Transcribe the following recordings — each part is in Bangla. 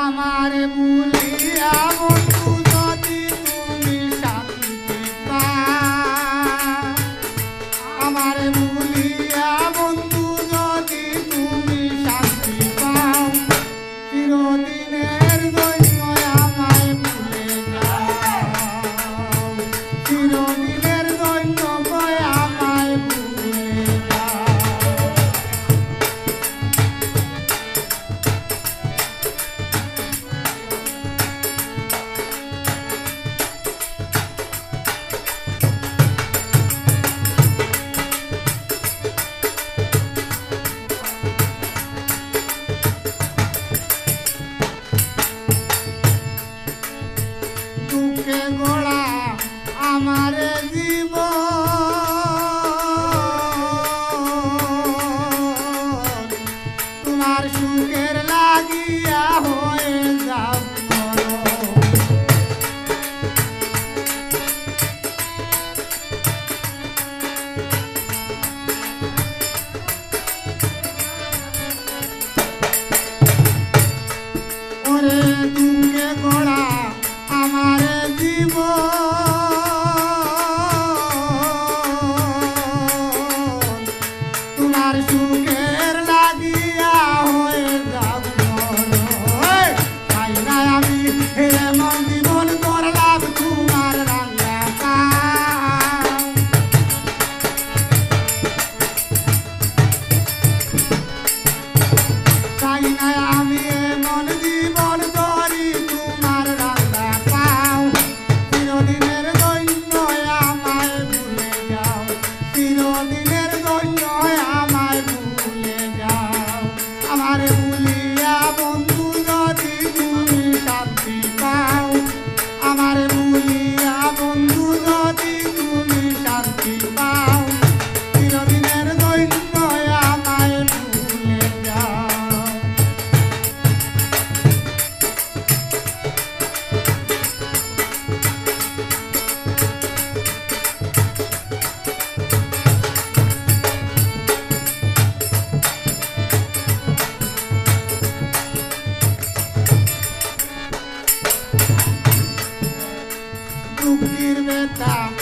আমার বলিয়া বন্ধু যদি তুমি শান্তি পা আমার বলিয়া বন্ধু Basta.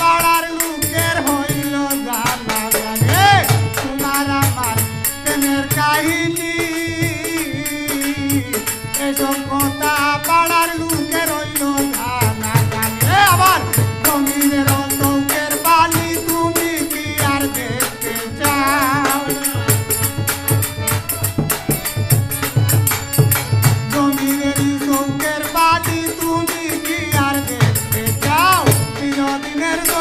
পাড়ার I gotta